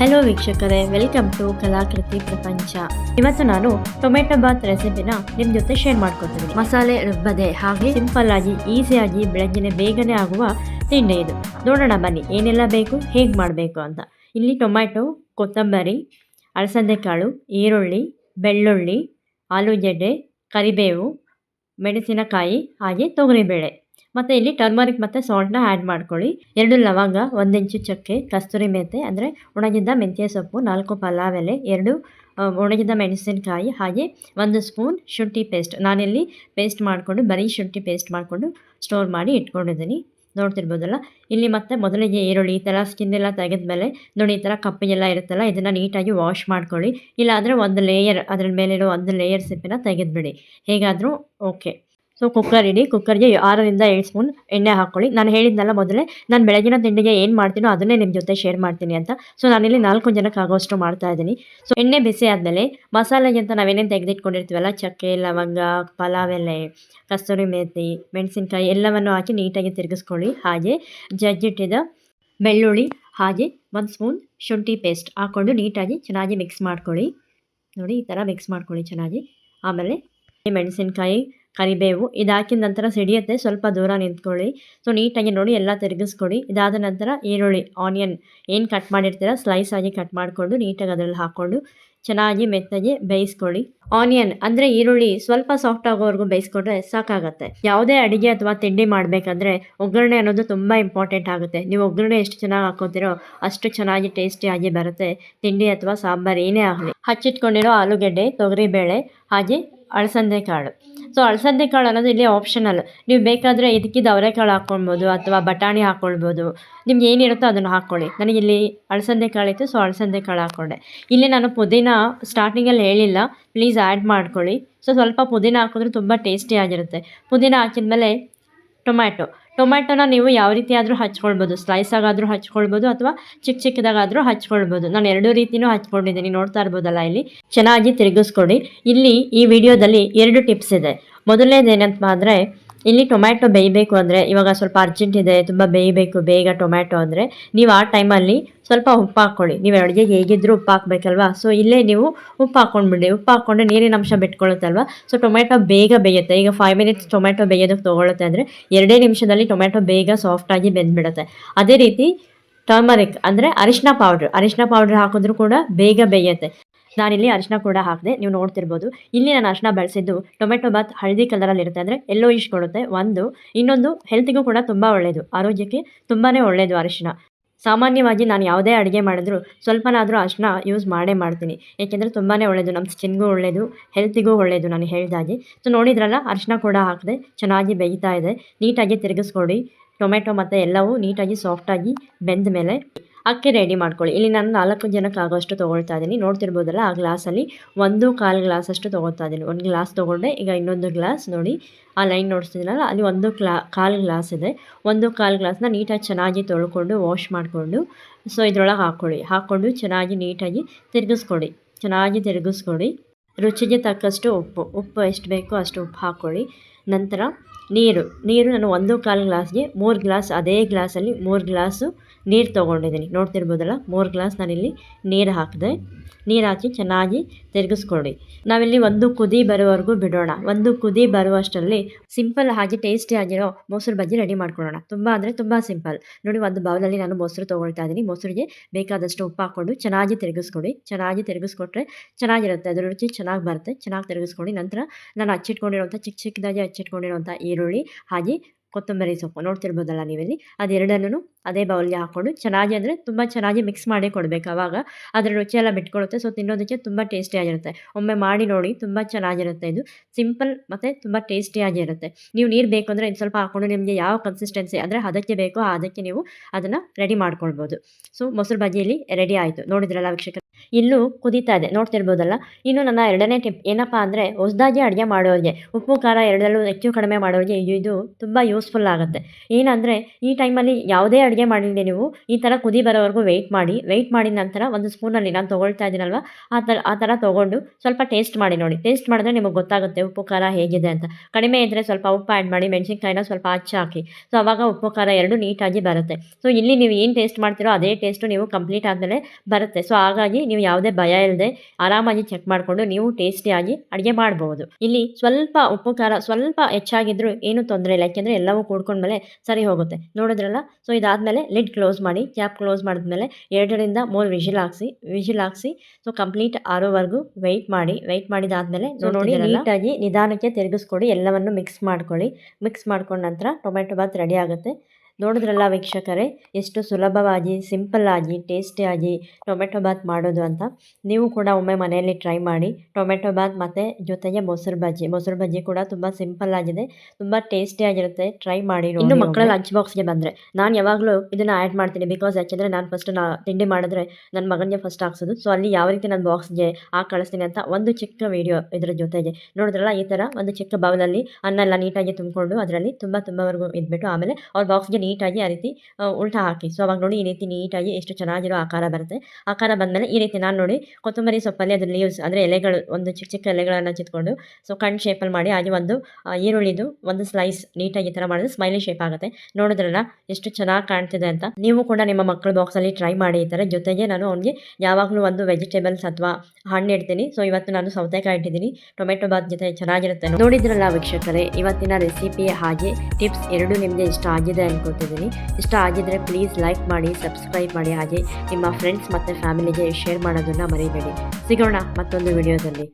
Hello ವೀಕ್ಷಕರೇ welcome to ಕಲಾಕೃತಿ ಪ್ರಪಂಚ ಇವತ್ತು ನಾನು ಟೊಮೆಟೊ ಬಾತ್ ರೆಸಿಪಿನ ನಿಮ್ಮ ಜೊತೆ ಶೇರ್ ಮಾಡ್ಕೊತೀನಿ ಮಸಾಲೆ ರುಬ್ಬದೆ ಹಾಗೆ ಸಿಂಪಲ್ ಆಗಿ ಈಸಿಯಾಗಿ ಬೆಳಗ್ಗೆನೆ ಬೇಗನೆ ಆಗುವ ತಿಂಡಿ ಇದು. ನೋಡೋಣ ಬನ್ನಿ, ಏನೆಲ್ಲ ಬೇಕು, ಹೇಗೆ ಮಾಡಬೇಕು ಅಂತ. ಇಲ್ಲಿ ಟೊಮೆಟೊ, ಕೊತ್ತಂಬರಿ, ಅಲಸಂದೆಕಾಳು, ಈರುಳ್ಳಿ, ಬೆಳ್ಳುಳ್ಳಿ, ಆಲೂಗೆಡ್ಡೆ, ಕರಿಬೇವು, ಮೆಣಸಿನಕಾಯಿ, ಹಾಗೆ ತೊಗರಿಬೇಳೆ. ಮತ್ತು ಇಲ್ಲಿ ಟರ್ಮರಿಕ್ ಮತ್ತು ಸಾಲ್ಟ್ನ ಆ್ಯಡ್ ಮಾಡ್ಕೊಳ್ಳಿ. ಎರಡು ಲವಂಗ, ಒಂದು ಇಂಚು ಚಕ್ಕೆ, ಕಸ್ತೂರಿ ಮೆಂತೆ ಅಂದರೆ ಒಣಗಿದ ಮೆಂತ್ಯ ಸೊಪ್ಪು, ನಾಲ್ಕು ಪಲಾವ್ ಎಲೆ ಎರಡು ಒಣಗಿದ ಮೆಣಸಿನಕಾಯಿ ಹಾಗೆ ಒಂದು ಸ್ಪೂನ್ ಶುಂಠಿ ಪೇಸ್ಟ್ ನಾನಿಲ್ಲಿ ಪೇಸ್ಟ್ ಮಾಡಿಕೊಂಡು ಬರೀ ಶುಂಠಿ ಪೇಸ್ಟ್ ಮಾಡಿಕೊಂಡು ಸ್ಟೋರ್ ಮಾಡಿ ಇಟ್ಕೊಂಡಿದ್ದೀನಿ. ನೋಡ್ತಿರ್ಬೋದಲ್ಲ? ಇಲ್ಲಿ ಮತ್ತೆ ಮೊದಲಿಗೆ ಈರುಳ್ಳಿ, ಈ ಥರ ಸ್ಕಿನ್ ಎಲ್ಲ ತೆಗೆದ್ಮೇಲೆ ನೋಡಿ, ಈ ಥರ ಕಪ್ಪಿಗೆಲ್ಲ ಇರುತ್ತಲ್ಲ, ಇದನ್ನು ನೀಟಾಗಿ ವಾಶ್ ಮಾಡ್ಕೊಳ್ಳಿ. ಇಲ್ಲಾಂದರೆ ಒಂದು ಲೇಯರ್ ಅದ್ರ ಮೇಲಿರೋ ಒಂದು ಲೇಯರ್ ಸಿಪ್ಪಿನ ತೆಗೆದುಬಿಡಿ. ಹೇಗಾದರೂ ಓಕೆ ಸೊ ಕುಕ್ಕರ್ ಇಡಿ ಕುಕ್ಕರ್ಗೆ ಆರರಿಂದ ಏಳು ಸ್ಪೂನ್ ಎಣ್ಣೆ ಹಾಕ್ಕೊಳ್ಳಿ. ನಾನು ಹೇಳಿದ್ನಲ್ಲ ಮೊದಲೇ ನಾನು ಬೆಳಗಿನ ತಿಂಡಿಗೆ ಏನು ಮಾಡ್ತೀನೋ ಅದನ್ನೇ ನಿಮ್ಮ ಜೊತೆ ಶೇರ್ ಮಾಡ್ತೀನಿ ಅಂತ. ಸೊ ನಾನಿಲ್ಲಿ ನಾಲ್ಕು ಜನಕ್ಕೆ ಆಗೋಷ್ಟು ಮಾಡ್ತಾ ಇದ್ದೀನಿ. ಸೊ ಎಣ್ಣೆ ಬಿಸಿ ಆದಮೇಲೆ ಮಸಾಲೆಗೆ ಅಂತ ನಾವೇನೇನು ತೆಗೆದಿಟ್ಕೊಂಡಿರ್ತೀವಲ್ಲ? ಚಕ್ಕೆ, ಲವಂಗ, ಪಲಾವ್, ಎಲೆ, ಕಸ್ತೂರಿ ಮೇಥಿ, ಮೆಣಸಿನ್ಕಾಯಿ ಎಲ್ಲವನ್ನು ಹಾಕಿ ನೀಟಾಗಿ ತಿರುಗಿಸ್ಕೊಳ್ಳಿ. ಹಾಗೆ ಜಜ್ಜಿಟ್ಟಿದ ಬೆಳ್ಳುಳ್ಳಿ, ಹಾಗೆ ಒಂದು ಸ್ಪೂನ್ ಶುಂಠಿ ಪೇಸ್ಟ್ ಹಾಕ್ಕೊಂಡು ನೀಟಾಗಿ ಚೆನ್ನಾಗಿ ಮಿಕ್ಸ್ ಮಾಡ್ಕೊಳ್ಳಿ. ನೋಡಿ, ಈ ಥರ ಮಿಕ್ಸ್ ಮಾಡ್ಕೊಳ್ಳಿ ಚೆನ್ನಾಗಿ. ಆಮೇಲೆ ಮೆಣಸಿನ್ಕಾಯಿ ಕರಿಬೇವು ಇದಾಕಿದ ನಂತರ ಸಿಡಿಯುತ್ತೆ, ಸ್ವಲ್ಪ ದೂರ ನಿಂತ್ಕೊಳ್ಳಿ. ಸೊ ನೀಟಾಗಿ ನೋಡಿ, ಎಲ್ಲ ತಿರುಗಿಸ್ಕೊಡಿ. ಇದಾದ ನಂತರ ಈರುಳ್ಳಿ ಆನಿಯನ್ ಏನು ಕಟ್ ಮಾಡಿರ್ತೀರ ಸ್ಲೈಸ್ ಆಗಿ ಕಟ್ ಮಾಡಿಕೊಂಡು ನೀಟಾಗಿ ಅದರಲ್ಲಿ ಹಾಕ್ಕೊಂಡು ಚೆನ್ನಾಗಿ ಮೆತ್ತಗೆ ಬೇಯಿಸ್ಕೊಳ್ಳಿ. ಆನಿಯನ್ ಅಂದರೆ ಈರುಳ್ಳಿ ಸ್ವಲ್ಪ ಸಾಫ್ಟ್ ಆಗೋವರೆಗೂ ಬೇಯಿಸ್ಕೊಂಡ್ರೆ ಸಾಕಾಗುತ್ತೆ. ಯಾವುದೇ ಅಡುಗೆ ಅಥವಾ ತಿಂಡಿ ಮಾಡಬೇಕಂದ್ರೆ ಒಗ್ಗರಣೆ ಅನ್ನೋದು ತುಂಬ ಇಂಪಾರ್ಟೆಂಟ್ ಆಗುತ್ತೆ. ನೀವು ಒಗ್ಗರಣೆ ಎಷ್ಟು ಚೆನ್ನಾಗಿ ಹಾಕೋತಿರೋ ಅಷ್ಟು ಚೆನ್ನಾಗಿ ಟೇಸ್ಟಿಯಾಗಿ ಬರುತ್ತೆ. ತಿಂಡಿ ಅಥವಾ ಸಾಂಬಾರು ಏನೇ ಆಗಲಿ. ಹಚ್ಚಿಟ್ಕೊಂಡಿರೋ ಆಲೂಗೆಡ್ಡೆ, ತೊಗರಿಬೇಳೆ ಹಾಗೆ ಅಳಸಂದೆ ಕಾಳು ಸೊ ಅಳಸಂದೆ ಕಾಳು ಅನ್ನೋದು ಇಲ್ಲಿ ಆಪ್ಷನಲ್ ನೀವು ಬೇಕಾದರೆ ಇದಕ್ಕಿದ್ದು ಅವರೆಕಾಳು ಹಾಕ್ಕೊಳ್ಬೋದು ಅಥವಾ ಬಟಾಣಿ ಹಾಕ್ಕೊಳ್ಬೋದು ನಿಮ್ಗೆ ಏನಿರುತ್ತೋ ಅದನ್ನು ಹಾಕ್ಕೊಳ್ಳಿ ನನಗೆ ಇಲ್ಲಿ ಅಳಸಂದೆ ಇತ್ತು ಸೊ ಅಳಸಂದೆ ಕಾಳು ಹಾಕ್ಕೊಂಡೆ ಇಲ್ಲಿ ನಾನು ಪುದೀನ ಸ್ಟಾರ್ಟಿಂಗಲ್ಲಿ ಹೇಳಿಲ್ಲ. ಪ್ಲೀಸ್ ಆ್ಯಡ್ ಮಾಡ್ಕೊಳ್ಳಿ. ಸೊ ಸ್ವಲ್ಪ ಪುದೀನ ಹಾಕಿದ್ರೆ ತುಂಬ ಟೇಸ್ಟಿಯಾಗಿರುತ್ತೆ ಪುದೀನ ಹಾಕಿದ್ಮೇಲೆ ಟೊಮ್ಯಾಟೊ ಟೊಮ್ಯಾಟೊನ ನೀವು ಯಾವ ರೀತಿ ಆದರೂ ಹಚ್ಕೊಳ್ಬೋದು. ಸ್ಲೈಸ್ ಆಗಾದರೂ ಹಚ್ಕೊಳ್ಬೋದು ಅಥವಾ ಚಿಕ್ಕ ಚಿಕ್ಕದಾಗಾದರೂ ಹಚ್ಕೊಳ್ಬೋದು. ನಾನು ಎರಡೂ ರೀತಿಯೂ ಹಚ್ಕೊಂಡಿದ್ದೀನಿ. ನೋಡ್ತಾ ಇರ್ಬೋದಲ್ಲ ಇಲ್ಲಿ? ಚೆನ್ನಾಗಿ ತಿರುಗಿಸ್ಕೊಡಿ ಇಲ್ಲಿ ಈ ವಿಡಿಯೋದಲ್ಲಿ ಎರಡು ಟಿಪ್ಸ್ ಇದೆ. ಮೊದಲನೇದು ಏನಂತ ಇಲ್ಲಿ ಟೊಮ್ಯಾಟೊ ಬೇಯಬೇಕು ಅಂದರೆ ಇವಾಗ ಸ್ವಲ್ಪ ಅರ್ಜೆಂಟ್ ಇದೆ, ತುಂಬ ಬೇಯಬೇಕು, ಬೇಗ ಟೊಮ್ಯಾಟೊ ಅಂದರೆ ನೀವು ಆ ಟೈಮಲ್ಲಿ ಸ್ವಲ್ಪ ಉಪ್ಪು ಹಾಕ್ಕೊಳ್ಳಿ. ನೀವು ಅಡುಗೆ ಹೇಗಿದ್ದರೂ ಉಪ್ಪು ಹಾಕಬೇಕಲ್ವಾ? ಸೊ ಇಲ್ಲೇ ನೀವು ಉಪ್ಪು ಹಾಕ್ಕೊಂಡ್ಬಿಡಿ. ಉಪ್ಪು ಹಾಕ್ಕೊಂಡ್ರೆ ನೀರಿನ ಅಂಶ ಬಿಟ್ಕೊಳ್ಳುತ್ತಲ್ವ? ಸೊ ಟೊಮೆಟೊ ಬೇಗ ಬೇಯುತ್ತೆ. ಈಗ ಫೈವ್ ಮಿನಿಟ್ಸ್ ಟೊಮೆಟೊ ಬೇಯೋದಕ್ಕೆ ತೊಗೊಳುತ್ತೆ ಅಂದರೆ ಎರಡೇ ನಿಮಿಷದಲ್ಲಿ ಟೊಮೆಟೊ ಬೇಗ ಸಾಫ್ಟಾಗಿ ಬೆಂದ್ಬಿಡುತ್ತೆ. ಅದೇ ರೀತಿ ಟರ್ಮರಿಕ್ ಅಂದರೆ ಅರಿಶಿನ ಪೌಡ್ರ್ ಅರಿಶಿನ ಪೌಡ್ರ್ ಹಾಕಿದ್ರೂ ಕೂಡ ಬೇಗ ಬೇಯುತ್ತೆ. ನಾನಿಲ್ಲಿ ಅರಿಶಿನ ಕೂಡ ಹಾಕಿದೆ, ನೀವು ನೋಡ್ತಿರ್ಬೋದು. ಇಲ್ಲಿ ನಾನು ಅರಿಶಿನ ಬಳಸಿದ್ದು ಟೊಮೆಟೊ ಬಾತ್ ಹಳದಿ ಕಲರಲ್ಲಿ ಇರುತ್ತೆ. ಅಂದರೆ ಎಲ್ಲೋ ಇಶ್ ಕೊಡುತ್ತೆ, ಒಂದು. ಇನ್ನೊಂದು ಹೆಲ್ತಿಗೂ ಕೂಡ ತುಂಬ ಒಳ್ಳೆಯದು ಆರೋಗ್ಯಕ್ಕೆ ತುಂಬಾ ಒಳ್ಳೆಯದು ಅರಿಶಿನ. ಸಾಮಾನ್ಯವಾಗಿ ನಾನು ಯಾವುದೇ ಅಡುಗೆ ಮಾಡಿದ್ರು ಸ್ವಲ್ಪನಾದರೂ ಅರಿಶಿನ ಯೂಸ್ ಮಾಡೇ ಮಾಡ್ತೀನಿ. ಏಕೆಂದರೆ ತುಂಬಾ ಒಳ್ಳೆಯದು ನಮ್ಮ ಸ್ಕಿನ್ಗೂ ಒಳ್ಳೆಯದು ಹೆಲ್ತಿಗೂ ಒಳ್ಳೆಯದು ನಾನು ಹೇಳಿದಾಗೆ. ಸೊ ನೋಡಿದ್ರಲ್ಲ, ಅರಿಶಿನ ಕೂಡ ಹಾಕಿದೆ, ಚೆನ್ನಾಗಿ ಬೇಯ್ತಾ ಇದೆ. ನೀಟಾಗಿ ತಿರುಗಿಸ್ಕೊಡಿ. ಟೊಮೆಟೊ ಮತ್ತು ಎಲ್ಲವೂ ನೀಟಾಗಿ ಸಾಫ್ಟಾಗಿ ಬೆಂದ ಮೇಲೆ ಅಕ್ಕಿ ರೆಡಿ ಮಾಡ್ಕೊಳ್ಳಿ. ಇಲ್ಲಿ ನಾನು ನಾಲ್ಕು ಜನಕ್ಕೆ ಆಗೋಷ್ಟು ತೊಗೊಳ್ತಾ ಇದ್ದೀನಿ. ನೋಡ್ತಿರ್ಬೋದಲ್ಲ, ಆ ಗ್ಲಾಸಲ್ಲಿ ಒಂದು ಕಾಲು ಗ್ಲಾಸಷ್ಟು ತೊಗೊಳ್ತಾ ಇದ್ದೀನಿ. ಒಂದು ಗ್ಲಾಸ್ ತೊಗೊಂಡೆ, ಈಗ ಇನ್ನೊಂದು ಗ್ಲಾಸ್ ನೋಡಿ. ಆ ಲೈನ್ ನೋಡ್ತಿದ್ದೀನಲ್ಲ, ಅಲ್ಲಿ ಒಂದು ಕ್ಲಾ, ಕಾಲು ಗ್ಲಾಸ್ ಇದೆ. ಒಂದು ಕಾಲು ಗ್ಲಾಸ್ನ ನೀಟಾಗಿ ಚೆನ್ನಾಗಿ ತೊಳ್ಕೊಂಡು, ವಾಶ್ ಮಾಡಿಕೊಂಡು, ಸೊ ಇದ್ರೊಳಗೆ ಹಾಕ್ಕೊಳ್ಳಿ. ಹಾಕ್ಕೊಂಡು ಚೆನ್ನಾಗಿ ನೀಟಾಗಿ ತಿರುಗಿಸ್ಕೊಡಿ ಚೆನ್ನಾಗಿ ತಿರುಗಿಸ್ಕೊಡಿ ರುಚಿಗೆ ತಕ್ಕಷ್ಟು ಉಪ್ಪು. ಉಪ್ಪು ಎಷ್ಟು ಬೇಕೋ ಅಷ್ಟು ಉಪ್ಪು ಹಾಕ್ಕೊಳ್ಳಿ. ನಂತರ ನೀರು. ನೀರು ನಾನು ಒಂದು ಕಾಲು ಗ್ಲಾಸ್ಗೆ ಮೂರು ಗ್ಲಾಸ್, ಅದೇ ಗ್ಲಾಸಲ್ಲಿ ಮೂರು ಗ್ಲಾಸು ನೀರು ತೊಗೊಂಡಿದ್ದೀನಿ. ನೋಡ್ತಿರ್ಬೋದಲ್ಲ, ಮೂರು ಗ್ಲಾಸ್ ನಾನಿಲ್ಲಿ ನೀರು ಹಾಕಿದೆ. ನೀರು ಹಾಕಿ ಚೆನ್ನಾಗಿ ತಿರುಗಿಸ್ಕೊಡಿ ನಾವಿಲ್ಲಿ ಒಂದು ಕುದಿ ಬರೋವರೆಗೂ ಬಿಡೋಣ. ಒಂದು ಕುದಿ ಬರುವಷ್ಟರಲ್ಲಿ ಸಿಂಪಲ್ ಆಗಿ ಟೇಸ್ಟಿ ಆಗಿರೋ ಮೊಸರು ಬಜ್ಜಿ ರೆಡಿ ಮಾಡ್ಕೊಳ್ಳೋಣ. ತುಂಬ ಅಂದರೆ ತುಂಬ ಸಿಂಪಲ್. ನೋಡಿ, ಒಂದು ಬೌಲಲ್ಲಿ ನಾನು ಮೊಸರು ತೊಗೊಳ್ತಾ ಇದ್ದೀನಿ. ಮೊಸರಿಗೆ ಬೇಕಾದಷ್ಟು ಉಪ್ಪು ಹಾಕ್ಕೊಂಡು ಚೆನ್ನಾಗಿ ತಿರುಗಿಸ್ಕೊಡಿ ಚೆನ್ನಾಗಿ ತಿರುಗಿಸ್ಕೊಟ್ರೆ ಚೆನ್ನಾಗಿರುತ್ತೆ. ಅದರ ರುಚಿ ಚೆನ್ನಾಗಿ ಬರುತ್ತೆ. ಚೆನ್ನಾಗಿ ತಿರುಗಿಸ್ಕೊಡಿ ನಂತರ ನಾನು ಹಚ್ಚಿಟ್ಕೊಂಡಿರೋಂಥ ಚಿಕ್ಕ ಚಿಕ್ಕದಾಗಿ ಹಚ್ಚಿಟ್ಕೊಂಡಿರೋಂಥ ಈರುಳ್ಳಿ ಹಾಗೆ ಕೊತ್ತಂಬರಿ ಸೊಪ್ಪು ನೋಡ್ತಿರ್ಬೋದಲ್ಲ ನೀವಿಲ್ಲಿ? ಅದೆರಡನ್ನೂ ಅದೇ ಬೌಲ್ಗೆ ಹಾಕ್ಕೊಂಡು ಚೆನ್ನಾಗಿ ಅಂದರೆ ತುಂಬ ಚೆನ್ನಾಗಿ ಮಿಕ್ಸ್ ಮಾಡಿ ಕೊಡಬೇಕು ಆವಾಗ ಅದರ ರುಚಿಯೆಲ್ಲ ಎಲ್ಲ ಬಿಟ್ಕೊಳ್ಳುತ್ತೆ ಸೊ, ತಿನ್ನೋದಕ್ಕೆ ತುಂಬ ಟೇಸ್ಟಿಯಾಗಿರುತ್ತೆ ಒಮ್ಮೆ ಮಾಡಿ ನೋಡಿ ತುಂಬ ಚೆನ್ನಾಗಿರುತ್ತೆ ಇದು. ಸಿಂಪಲ್ ಮತ್ತು ತುಂಬ ಟೇಸ್ಟಿಯಾಗಿರುತ್ತೆ ನೀವು ನೀರು ಬೇಕು ಅಂದರೆ ಇನ್ನು ಸ್ವಲ್ಪ ಹಾಕ್ಕೊಂಡು ನಿಮಗೆ ಯಾವ ಕನ್ಸಿಸ್ಟೆನ್ಸಿ ಅಂದರೆ ಅದಕ್ಕೆ ಬೇಕೋ ಅದಕ್ಕೆ ನೀವು ಅದನ್ನು ರೆಡಿ ಮಾಡ್ಕೊಳ್ಬೋದು. ಸೊ, ಮೊಸರು ಬಜ್ಜಿಯಲ್ಲಿ ರೆಡಿ ಆಯಿತು. ನೋಡಿದ್ರಲ್ಲ ವೀಕ್ಷಕರು? ಇನ್ನೂ ಕುದೀತಾ ಇದೆ. ನೋಡ್ತಿರ್ಬೋದಲ್ಲ? ಇನ್ನು ನನ್ನ ಎರಡನೇ ಟಿಪ್ ಏನಪ್ಪ ಅಂದರೆ ಹೊಸದಾಗಿ ಅಡುಗೆ ಮಾಡೋರಿಗೆ ಉಪ್ಪು, ಖಾರ ಎರಡರಲ್ಲೂ ಹೆಚ್ಚು ಕಡಿಮೆ ಮಾಡೋರಿಗೆ ಇದು ತುಂಬ ಯೂಸ್ ಯೂಸ್ಫುಲ್ ಆಗುತ್ತೆ. ಏನಂದರೆ, ಈ ಟೈಮಲ್ಲಿ ಯಾವುದೇ ಅಡುಗೆ ಮಾಡಿದ್ದೆ ನೀವು ಈ ಥರ ಕುದಿ ಬರೋವರೆಗೂ ವೆಯ್ಟ್ ಮಾಡಿ ವೆಯ್ಟ್ ಮಾಡಿದ ನಂತರ ಒಂದು ಸ್ಪೂನಲ್ಲಿ ನಾನು ತೊಗೊಳ್ತಾ ಇದ್ದೀನಲ್ವ, ಆ ಥರ ಆ ಥರ ತೊಗೊಂಡು ಸ್ವಲ್ಪ ಟೇಸ್ಟ್ ಮಾಡಿ ನೋಡಿ. ಟೇಸ್ಟ್ ಮಾಡಿದ್ರೆ ನಿಮಗೆ ಗೊತ್ತಾಗುತ್ತೆ ಉಪ್ಪು, ಖಾರ ಹೇಗಿದೆ ಅಂತ. ಕಡಿಮೆ ಇದ್ದರೆ ಸ್ವಲ್ಪ ಉಪ್ಪು ಆ್ಯಡ್ ಮಾಡಿ, ಮೆಣಸಿನ್ಕಾಯಿನ ಸ್ವಲ್ಪ ಹಚ್ಚಿ ಹಾಕಿ. ಸೊ ಅವಾಗ ಉಪ್ಪು, ಖಾರ ಎರಡು ನೀಟಾಗಿ ಬರುತ್ತೆ. ಸೊ ಇಲ್ಲಿ ನೀವು ಏನು ಟೇಸ್ಟ್ ಮಾಡ್ತೀರೋ ಅದೇ ಟೇಸ್ಟು ನೀವು ಕಂಪ್ಲೀಟ್ ಆದಮೇಲೆ ಬರುತ್ತೆ. ಸೊ ಹಾಗಾಗಿ ನೀವು ಯಾವುದೇ ಭಯ ಇಲ್ಲದೆ ಆರಾಮಾಗಿ ಚೆಕ್ ಮಾಡಿಕೊಂಡು ನೀವು ಟೇಸ್ಟಿಯಾಗಿ ಅಡುಗೆ ಮಾಡ್ಬೋದು. ಇಲ್ಲಿ ಸ್ವಲ್ಪ ಉಪ್ಪು, ಖಾರ ಸ್ವಲ್ಪ ಹೆಚ್ಚಾಗಿದ್ದರೂ ಏನು ತೊಂದರೆ ಇಲ್ಲ. ಯಾಕೆಂದರೆ ಎಲ್ಲವೂ ಕೂಡ್ಕೊಂಡ್ಮೇಲೆ ಸರಿ ಹೋಗುತ್ತೆ. ನೋಡಿದ್ರಲ್ಲ? ಸೊ ಇದಾದಮೇಲೆ ಲಿಡ್ ಕ್ಲೋಸ್ ಮಾಡಿ ಕ್ಯಾಪ್ ಕ್ಲೋಸ್ ಮಾಡಿದ್ಮೇಲೆ ಎರಡರಿಂದ ಮೂರು ವಿಷಿಲ್ ಹಾಕ್ಸಿ ವಿಷಿಲ್ ಹಾಕ್ಸಿ ಸೊ ಕಂಪ್ಲೀಟ್ ಆರೋವರೆಗೂ ವೆಯ್ಟ್ ಮಾಡಿ ವೆಯ್ಟ್ ಮಾಡಿದಾದಮೇಲೆ ನೋಡಿ ನೀಟಾಗಿ ನಿಧಾನಕ್ಕೆ ತಿರುಗಿಸ್ಕೊಡಿ ಎಲ್ಲವನ್ನು ಮಿಕ್ಸ್ ಮಾಡ್ಕೊಳ್ಳಿ. ಮಿಕ್ಸ್ ಮಾಡ್ಕೊಂಡ ನಂತರ ಟೊಮೆಟೊ ಬಾತ್ ರೆಡಿ ಆಗುತ್ತೆ. ನೋಡಿದ್ರಲ್ಲ ವೀಕ್ಷಕರೇ ಎಷ್ಟು ಸುಲಭವಾಗಿ ಸಿಂಪಲ್ಲಾಗಿ ಟೇಸ್ಟಿಯಾಗಿ ಟೊಮೆಟೊ ಬಾತ್ ಮಾಡೋದು ಅಂತ. ನೀವು ಕೂಡ ಒಮ್ಮೆ ಮನೆಯಲ್ಲಿ ಟ್ರೈ ಮಾಡಿ ಟೊಮೆಟೊ ಬಾತ್ ಮತ್ತು ಜೊತೆಗೆ ಮೊಸರು ಬಜ್ಜಿ ಮೊಸರು ಬಜ್ಜಿ ಕೂಡ ತುಂಬ ಸಿಂಪಲ್ ಆಗಿದೆ ತುಂಬ ಟೇಸ್ಟಿಯಾಗಿರುತ್ತೆ ಟ್ರೈ ಮಾಡಿ ಇನ್ನು ಮಕ್ಕಳ ಲಂಚ್ ಬಾಕ್ಸ್ಗೆ ಬಂದರೆ ನಾನು ಯಾವಾಗಲೂ ಇದನ್ನು ಆ್ಯಡ್ ಮಾಡ್ತೀನಿ ಬಿಕಾಸ್ ಯಾಕೆಂದರೆ ನಾನು ಫಸ್ಟ್ ನಾ ತಿಂಡಿ ಮಾಡಿದ್ರೆ ನನ್ನ ಮಗನಿಗೆ ಫಸ್ಟ್ ಹಾಕ್ಸೋದು ಸೊ ಅಲ್ಲಿ ಯಾವ ರೀತಿ ನನ್ನ ಬಾಕ್ಸ್ಗೆ ಹಾಕಿ ಕಳಿಸ್ತೀನಿ ಅಂತ ಒಂದು ಚಿಕ್ಕ ವೀಡಿಯೋ ಇದರ ಜೊತೆಗೆ. ನೋಡಿದ್ರಲ್ಲ ಈ ಥರ ಒಂದು ಚಿಕ್ಕ ಬೌಲಲ್ಲಿ ಅನ್ನ ಎಲ್ಲ ನೀಟಾಗಿ ತುಂಬಿಕೊಂಡು ಅದರಲ್ಲಿ ತುಂಬ ತುಂಬವರೆಗೂ ಇದ್ಬಿಟ್ಟು ಆಮೇಲೆ ಅವ್ರ ಬಾಕ್ಸ್ಗೆ ನೀಟಾಗಿ ಆ ರೀತಿ ಉಲ್ಟಾ ಹಾಕಿ. ಸೊ, ಅವಾಗ ನೋಡಿ ಈ ರೀತಿ ನೀಟಾಗಿ ಎಷ್ಟು ಚೆನ್ನಾಗಿರೋ ಆಕಾರ ಬರುತ್ತೆ. ಆಕಾರ ಬಂದಮೇಲೆ ಈ ರೀತಿ ನಾನು ನೋಡಿ ಕೊತ್ತಂಬರಿ ಸೊಪ್ಪಲ್ಲಿ ಅದ್ರ ಲೀವ್ಸ್ ಅಂದರೆ ಎಲೆಗಳು, ಒಂದು ಚಿಕ್ಕ ಚಿಕ್ಕ ಎಲೆಗಳನ್ನು ಚಿತ್ಕೊಂಡು ಸೊ ಕಣ್ ಶೇಪಲ್ಲಿ ಮಾಡಿ ಹಾಗೆ ಒಂದು ಈರುಳ್ಳಿದು ಒಂದು ಸ್ಲೈಸ್ ನೀಟಾಗಿ ಈ ಥರ ಮಾಡಿದ್ರೆ ಸ್ಮೈಲಿ ಶೇಪ್ ಆಗುತ್ತೆ. ನೋಡಿದ್ರಲ್ಲ ಎಷ್ಟು ಚೆನ್ನಾಗಿ ಕಾಣ್ತಿದೆ ಅಂತ. ನೀವು ಕೂಡ ನಿಮ್ಮ ಮಕ್ಕಳ ಬಾಕ್ಸಲ್ಲಿ ಟ್ರೈ ಮಾಡಿ ಈ ಥರ ಜೊತೆಗೆ ನಾನು ಅವ್ನಿಗೆ ಯಾವಾಗಲೂ ಒಂದು ವೆಜಿಟೇಬಲ್ಸ್ ಅಥವಾ ಹಣ್ಣು ಇಡ್ತೀನಿ. ಸೊ, ಇವತ್ತು ನಾನು ಸೌತೆಕಾಯಿ ಇಟ್ಟಿದ್ದೀನಿ. ಟೊಮೆಟೊ ಬಾತ್ ಜೊತೆ ಚೆನ್ನಾಗಿರುತ್ತೆ. ನೋಡಿದ್ರಲ್ಲ ವೀಕ್ಷಕರೇ, ಇವತ್ತಿನ ರೆಸಿಪಿ ಹಾಗೆ ಟಿಪ್ಸ್ ಎರಡು ನಿಮಗೆ ಇಷ್ಟ ಆಗಿದೆ ಅನ್ಕೋತಿದ್ದೀನಿ ಇಷ್ಟ ಆಗಿದ್ರೆ ಪ್ಲೀಸ್ ಲೈಕ್ ಮಾಡಿ ಸಬ್ಸ್ಕ್ರೈಬ್ ಮಾಡಿ, ಹಾಗೆ ನಿಮ್ಮ ಫ್ರೆಂಡ್ಸ್ ಮತ್ತು ಫ್ಯಾಮಿಲಿಗೆ ಶೇರ್ ಮಾಡೋದನ್ನು ಮರಿಬೇಡಿ. ಸಿಗೋಣ ಮತ್ತೊಂದು ವಿಡಿಯೋದಲ್ಲಿ